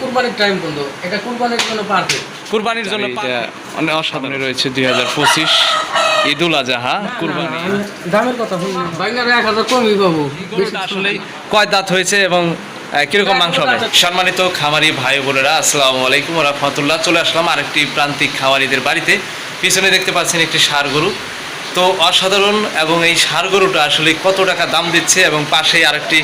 কুরবানির টাইম কিন্তু এটা কুরবানির জন্য পারফেক্ট কুরবানির জন্য অনেক অসাধারণ রয়েছে দুই হাজার পঁচিশ ঈদুল আজহা কুরবানি। দামের কথা শুনুন এক হাজার কমই পাবো। আসলে কয় দাঁত হয়েছে এবং কীরকম মাংস হবে? সম্মানিত খামারি ভাই বোনেরা আসসালামু আলাইকুম রহমতুল্লাহ। চলে আসলাম আরেকটি প্রান্তিক খামারিদের বাড়িতে। পিছনে দেখতে পাচ্ছেন একটি সার গরু। তো অসাধারণ এবং এই সার গরুটা আসলে কত টাকা দাম দিচ্ছে এবং পাশেই আরেকটি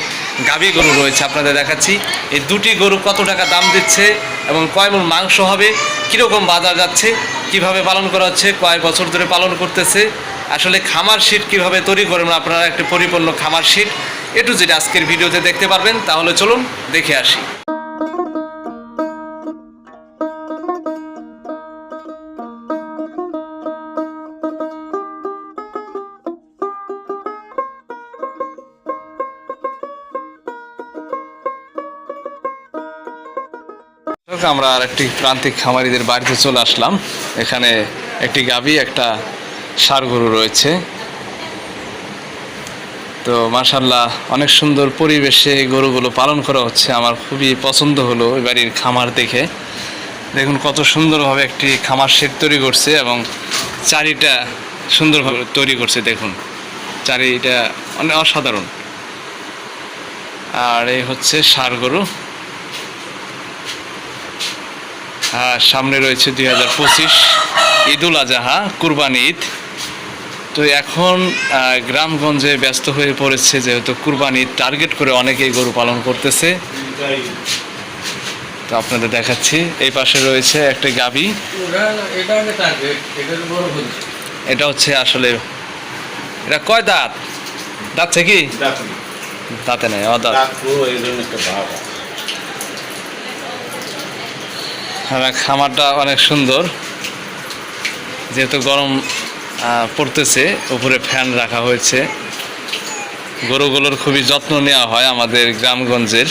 গাভী গরু রয়েছে আপনাদের দেখাচ্ছি। এই দুটি গরু কত টাকা দাম দিচ্ছে এবং কয় মাংস হবে, কীরকম বাজার যাচ্ছে, কীভাবে পালন করা হচ্ছে, কয় বছর ধরে পালন করতেছে, আসলে খামার শীট কীভাবে তৈরি করবেন আপনারা একটি পরিপূর্ণ খামার শীট। এটু যেটা আজকের ভিডিওতে দেখতে পারবেন, তাহলে চলুন দেখে আসি। আমরা আর একটি প্রান্তিক খামারিদের বাড়িতে চলে আসলাম। এখানে একটি গাবি একটা ষাড় গরু রয়েছে। তো মাশাল্লাহ অনেক সুন্দর পরিবেশে গরুগুলো পালন করা হচ্ছে। আমার খুবই পছন্দ হলো এই বাড়ির খামার দেখে। দেখুন কত সুন্দরভাবে একটি খামার শেড তৈরি করছে এবং চারিটা সুন্দরভাবে তৈরি করছে, দেখুন। চারিটা অনেক অসাধারণ। আর এই হচ্ছে ষাড় গরু আর সামনে রয়েছে দুই হাজার পঁচিশ ঈদুল আজহা কুরবানি ঈদ। তো এখন গ্রামগঞ্জে ব্যস্ত হয়ে পড়েছে যেহেতু কুরবানি টার্গেট করে অনেকেই গরু পালন করতেছে। তো আপনাদের দেখাচ্ছি এই পাশে রয়েছে একটা গাবি। এটা হচ্ছে আসলে এটা কয় দাঁত? দাঁতছে কি দাঁতে নেই। অদাঁত হ্যাঁ খামারটা অনেক সুন্দর যেহেতু গরম পড়তেছে উপরে ফ্যান রাখা হয়েছে গরুগুলোর খুবই যত্ন নেওয়া হয় আমাদের গ্রামগঞ্জের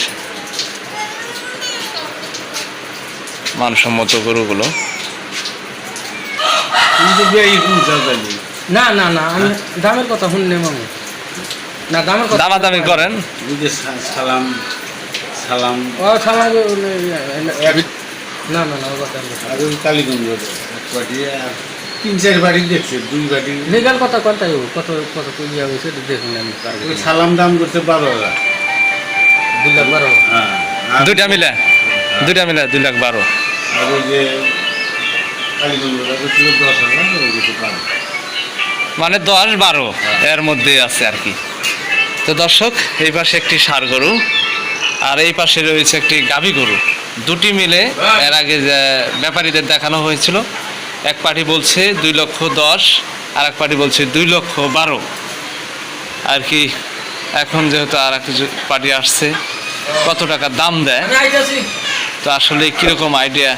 মানসম্মত গরুগুলো না না না আমি দামের কথা শুনলে মামু না দামের কথা দামাদামি করেন সালাম সালাম ও সামাল না না না কথা না। আর ওই কালীগঞ্জ এক বাটি আর তিন চার বাড়ি দেখছে দুই বাড়ি লিগাল কথা কত কত কত ইয়া হয়েছে দেখুন আমি ওই সালাম দাম করতে বারো হাজার। দুই লাখ বারো। হ্যাঁ দুইটা মিলে? দুইটা মিলে দুই লাখ বারো। আর ওই যে কালীগঞ্জ ছিল দশ হাজার ওই মানে দশ বারো এর মধ্যে আছে আর কি। তো দর্শক এই পাশে একটি সার গরু আর এই পাশে রয়েছে একটি গাভী গরু। দুটি মিলে এর আগে যে ব্যাপারীদের দেখানো হয়েছিল এক পার্টি বলছে দুই লক্ষ দশ আর এক পার্টি বলছে দুই লক্ষ বারো। আর কি এখন যেহেতু আর এক পার্টি আসছে কত টাকা দাম দেয়? তো আসলে কীরকম আইডিয়া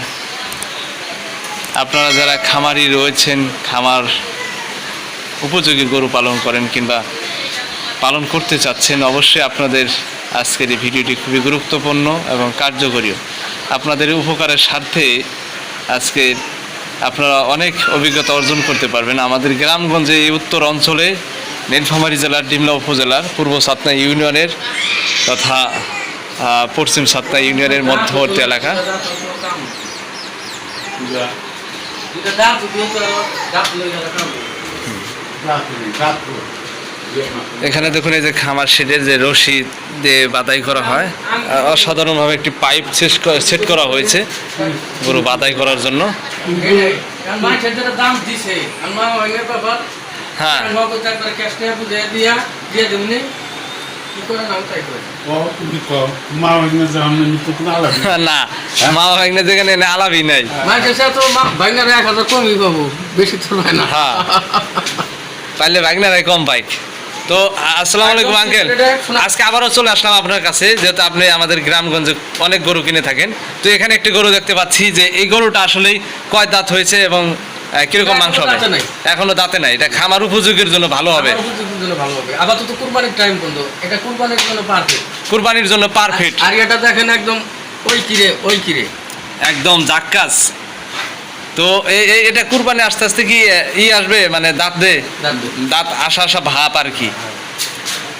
আপনারা যারা খামারি রয়েছেন খামার উপযোগী গরু পালন করেন কিংবা পালন করতে চাচ্ছেন অবশ্যই আপনাদের আজকের এই ভিডিওটি খুবই গুরুত্বপূর্ণ এবং কার্যকরীও। আপনাদের উপকারের স্বার্থে আজকে আপনারা অনেক অভিজ্ঞতা অর্জন করতে পারবেন। আমাদের গ্রামগঞ্জে এই উত্তর অঞ্চলে নীলফামারী জেলার ডিমলা উপজেলার পূর্ব সাতনা ইউনিয়নের তথা পশ্চিম সাতনা ইউনিয়নের মধ্যবর্তী এলাকা। এখানে দেখুন এই যে খামার শেডের যে রশি দিয়ে বাদাই করা হয়। অসাধারণভাবে একটি পাইপ সেট করা হয়েছে গরু বাদাই করার জন্য। হ্যাঁ। না মা যেখানে নাই। হয় না। হ্যাঁ। পাইলে ভাগনারাই কম বাইক তো আসসালামু আলাইকুম আঙ্কেল। আজকে আবারও চলে আসলাম আপনার কাছে যেহেতু আপনি আমাদের গ্রামগঞ্জে অনেক গরু কিনে থাকেন। তো এখানে একটি গরু দেখতে পাচ্ছি যে এই গরুটা আসলে কয় দাঁত হয়েছে এবং কীরকম মাংস হবে? এখনও দাঁতে নাই। এটা খামার উপযোগের জন্য ভালো হবে। আমার উপযোগীর জন্য ভালো হবে। আবার কুরবানির টাইম কিন্তু এটা কুরবানির জন্য পারফেক্ট কুরবানির জন্য পারফেক্ট আর এটা দেখেন একদম ওই কিরে ওই কিরে একদম জাক্কাস। তো এটা কুরবানি আস্তে আস্তে কি ই আসবে? মানে দাঁত দে? দাঁত আসা আসা ভাব আর কি।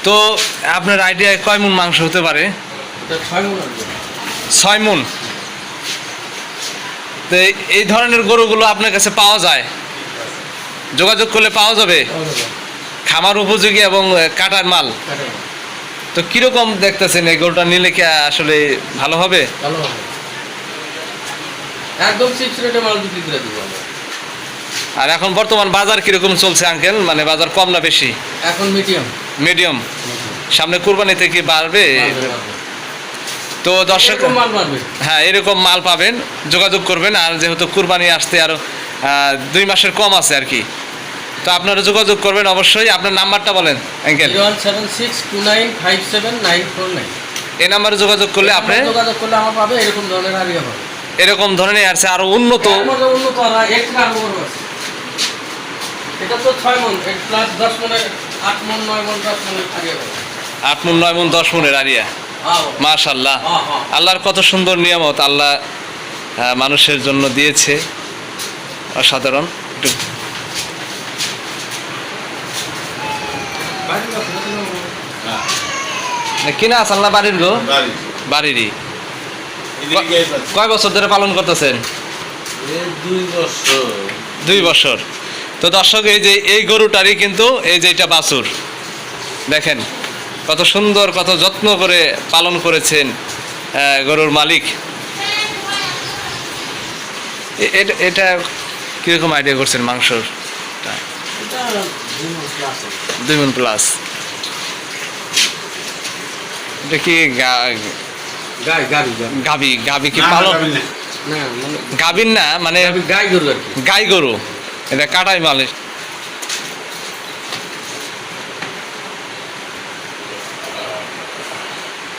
তো আপনার আইডিয়ায় কয় মন মাংস হতে পারে? ছয় মন তো এই- ধরনের গরুগুলো আপনার কাছে পাওয়া যায়? যোগাযোগ করলে পাওয়া যাবে? খামার উপযোগী এবং কাটার মাল। তো কীরকম দেখতেছেন এই গরুটা নিলে কি আসলে ভালো হবে? ভালো হবে। একদম রেটে মাল বিক্রি করে দিব আমরা। আর এখন বর্তমান বাজার কীরকম চলছে আঙ্কেল? মানে বাজার কম না বেশি? এখন মিডিয়াম মিডিয়াম সামনে কুরবানিতে কি বাড়বে? তো দর্শক হ্যাঁ এরকম মাল পাবেন। যোগাযোগ করবেন আর যেহেতু কুরবানি আসতে আরও আহ, দুই মাসের কম আছে আর কি। তো আপনারা যোগাযোগ করবেন অবশ্যই। আপনার নাম্বারটা বলেন নাইন এই নাম্বারে যোগাযোগ করলে আপনি যোগাযোগ করলে আমার পাবে এরকম ধরনের হারিয়ে হবে এরকম ধরনের আছে আরও উন্নত। এটা তো ছয় মন প্লাস দশ আট মন নয় মন দশ আট মন নয় মন দশ মনের আরিয়া। মাশাল্লাহ হ্যাঁ, হ্যাঁ। আল্লাহর কত সুন্দর নিয়ামত আল্লাহ মানুষের জন্য দিয়েছে। অসাধারণ। একটু কিনা আছে আল্লাহ বাড়ির গো? বাড়িরই। কয় বছর ধরে পালন করতেছেন? দুই বছর। তো দর্শক এই যে এই গরুটারই কিন্তু এই যে এটা বাছুর। দেখেন কত সুন্দর কত যত্ন করে পালন করেছেন গরুর মালিক। এটা- এটা কীরকম আইডিয়া করছেন মাংসর? দুই মাস দুই মন প্লাস এটা কি গা- গাই গাবি গাবি। গাবি গাবি কি পালন? যাবে না। মানে গাবিন না মানে গাই গরু আর গাই গরু। এটা কাটাই মাল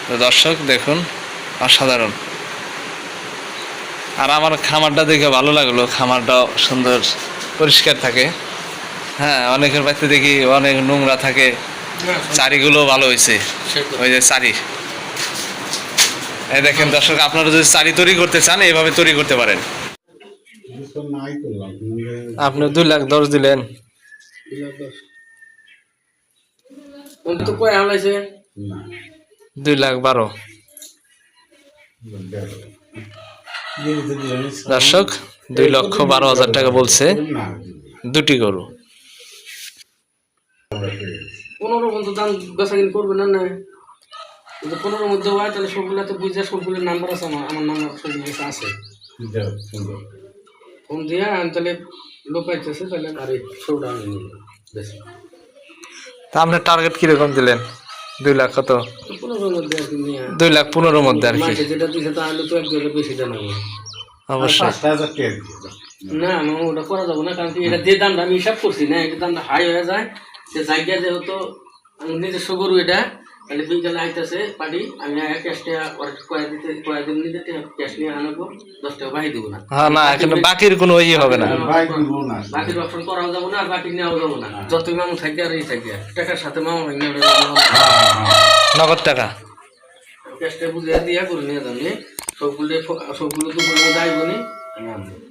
তো দর্শক দেখুন অসাধারণ। আর আমার খামারটা দেখে ভালো লাগল। খামারটাও সুন্দর পরিষ্কার থাকে। হ্যাঁ অনেকের বাড়িতে দেখি অনেক নোংরা থাকে। চারিগুলো ভালো হয়েছে। ওই যে চারি। এই দেখেন দর্শক আপনারা যদি চারি তৈরি করতে চান এইভাবে তৈরি করতে পারেন। আপনি দুই লাখ দশ দিলেন। উনি তো কয় হালাইছে না দুই লাখ বারো। দর্শক দুই লক্ষ বারো হাজার টাকা বলছে দুটি গরু। পনেরো পর্যন্ত দাম বেচা কিনি করবে না না। যদি পনেরোর মধ্যে হয় তাহলে সবগুলো তো বুঝে সবগুলোর নাম্বার আছে আমার আমার নাম্বার সবগুলো আছে। ফোন দিয়ে আমি তাহলে লোক আইতেছে তাহলে আর এই সবটা আমি নিব। বেশি। তা আপনার টার্গেট কীরকম দিলেন? দুই লাখ কত? নিয়ে দুই লাখ পনেরোর মধ্যে আর কি। যেটা দিছে তাহলে তো এক জায়গায় বেশি জানাব অবশ্যই। না না ওটা করা যাব না কারণ কি এটা যে দামটা আমি হিসাব করছি না এটা দামটা হাই হয়ে যায়। সে জায়গা যেহেতু আমি নিজস্ব গরু এটা তাহলে বিকালে আইতেছে পার্টি আমি ক্যাশ টাকা কয়ে দিতে কয়ে দিন নিতে ক্যাশ নিয়ে আনাবো দশ টাকা বাহি দেবো না। হ্যাঁ না এখানে বাকির কোনো ইয়ে হবে না। দিব না। বাকির অপশন করাও যাব না আর বাকি নেওয়াও যাব না। যতই মামু থাকে আর এই থাকে। টাকার সাথে মামু ভাঙে হ্যাঁ, হ্যাঁ। নগদ টাকা। ক্যাশটা বুঝে দিয়ে করে নিয়ে যাব সবগুলো সবগুলো তো বলে যাইবো নি। আমি আনব